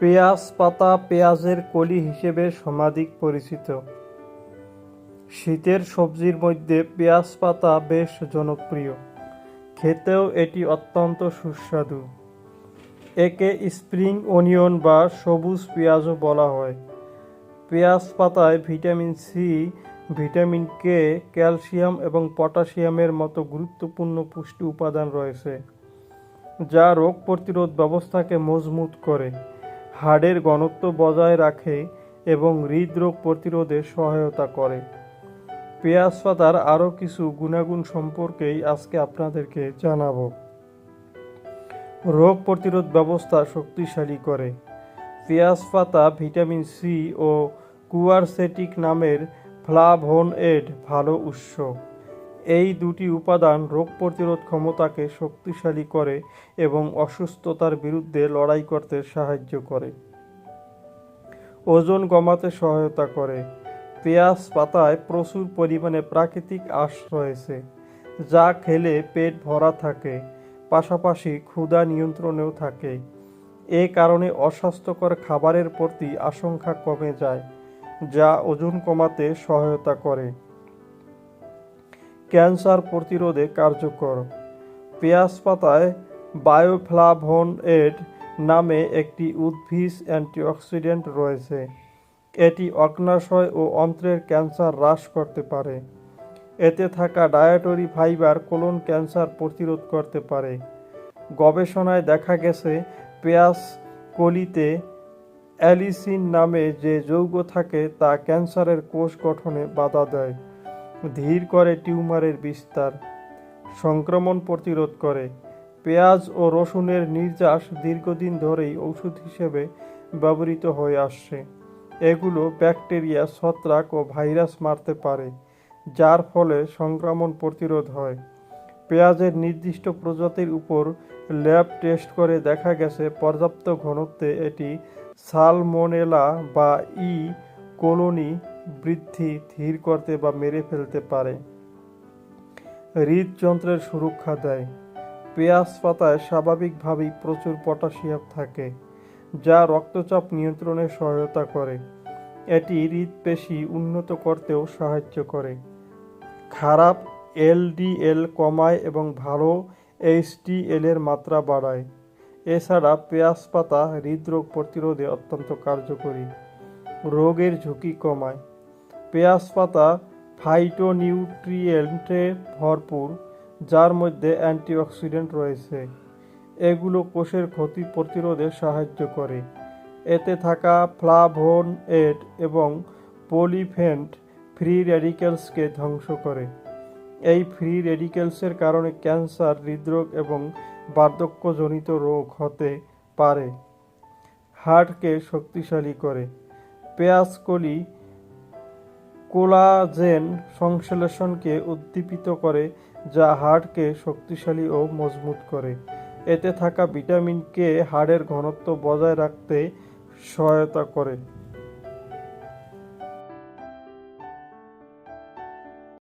পেঁয়াজ পাতা পেঁয়াজের কলি হিসেবে সমাধিক পরিচিত। শীতের সবজির মধ্যে পেঁয়াজ পাতা বেশ জনপ্রিয়। খেতেও এটি অত্যন্ত সুস্বাদু। একে স্প্রিং অনিয়ন বা সবুজ পেঁয়াজও বলা হয়। পেঁয়াজ পাতায় vitamin C vitamin K calcium এবং পটাশিয়ামের মতো গুরুত্বপূর্ণ পুষ্টি উপাদান রয়েছে, যা রোগ প্রতিরোধ ব্যবস্থাকে মজবুত করে। হাড়ের ঘনত্ব বজায় রাখে এবং হৃদরোগ প্রতিরোধে সহায়তা করে। পেঁয়াজ পাতার আরও কিছু গুণাগুণ সম্পর্কেই আজকে আপনাদেরকে জানাব। রোগ প্রতিরোধ ব্যবস্থা শক্তিশালী করে। পেঁয়াজ পাতা ভিটামিন সি ও কুয়ারসেটিক নামের ফ্লাভোনয়েড ভালো উৎস। এই দুটি উপাদান রোগ প্রতিরোধ ক্ষমতাকে শক্তিশালী করে এবং অসুস্থতার বিরুদ্ধে লড়াই করতে সাহায্য করে। ওজন কমাতে সহায়তা করে। পেঁয়াজ পাতায় প্রচুর পরিমাণে প্রাকৃতিক আঁশ রয়েছে, যা খেলে পেট ভরা থাকে, পাশাপাশি ক্ষুধা নিয়ন্ত্রণেও থাকে। এ কারণে অস্বাস্থ্যকর খাবারের প্রতি আশঙ্কা কমে যায়, যা ওজন কমাতে সহায়তা করে। ক্যান্সার প্রতিরোধে কার্যকর। পেঁয়াজ পাতায় বায়োফ্লাভোনয়েড নামে একটি উদ্ভিজ অ্যান্টিঅক্সিডেন্ট রয়েছে। এটি অগ্নাশয় ও অন্ত্রের ক্যান্সার হ্রাস করতে পারে। এতে থাকা ডায়েটরি ফাইবার কোলন ক্যান্সার প্রতিরোধ করতে পারে। গবেষণায় দেখা গেছে, পেঁয়াজ কলিতে অ্যালিসিন নামে যে যৌগ থাকে তা ক্যান্সারের কোষ গঠনে বাধা দেয়। ধীর করে টিউমারের বিস্তার, সংক্রমণ প্রতিরোধ করে। পেঁয়াজ ও রসুনের নির্যাস দীর্ঘদিন ধরেই ওষুধ হিসেবে ব্যবহৃত হয়ে আসছে। এগুলো ব্যাকটেরিয়া, ছত্রাক ও ভাইরাস মারতে পারে, যার ফলে সংক্রমণ প্রতিরোধ হয়। পেঁয়াজের নির্দিষ্ট প্রজাতির উপর ল্যাব টেস্ট করে দেখা গেছে, পর্যাপ্ত ঘনত্বে এটি সালমোনেলা বা ই কোলোনি বৃদ্ধি ধীর করতে বা মেরে ফেলতে পারে। হৃদযন্ত্রের সুরক্ষা দেয়। পেঁয়াজ পাতায় স্বাভাবিকভাবেই প্রচুর পটাশিয়াম থাকে, যা রক্তচাপ নিয়ন্ত্রণে সহায়তা করে। এটি হৃদপেশি উন্নত করতেও সাহায্য করে। খারাপ এলডিএল কমায় এবং ভালো এইচডিএল এর মাত্রা বাড়ায়। এছাড়া পেঁয়াজ পাতা হৃদরোগ প্রতিরোধে অত্যন্ত কার্যকরী, রোগের ঝুঁকি কমায়। পেঁয়াজ পাতা ফাইটোনিউট্রিয়েন্টে ভরপুর, যার মধ্যে অ্যান্টিঅক্সিডেন্ট রয়েছে। এগুলো কোষের ক্ষতি প্রতিরোধে সাহায্য করে। এতে থাকা ফ্লাভোনয়েড এবং পলিফেন্ট ফ্রি র্যাডিক্যালসকে ধ্বংস করে। এই ফ্রি র্যাডিক্যালসের কারণে ক্যান্সার, হৃদরোগ এবং বার্ধক্যজনিত রোগ হতে পারে। হার্টকে শক্তিশালী করে। পেঁয়াজ কলি কোলাজেন সংশ্লেষণকে উদ্দীপিত করে, যা হাড়কে শক্তিশালী ও মজবুত করে। এতে থাকা ভিটামিন কে হাড়ের ঘনত্ব বজায় রাখতে সহায়তা করে।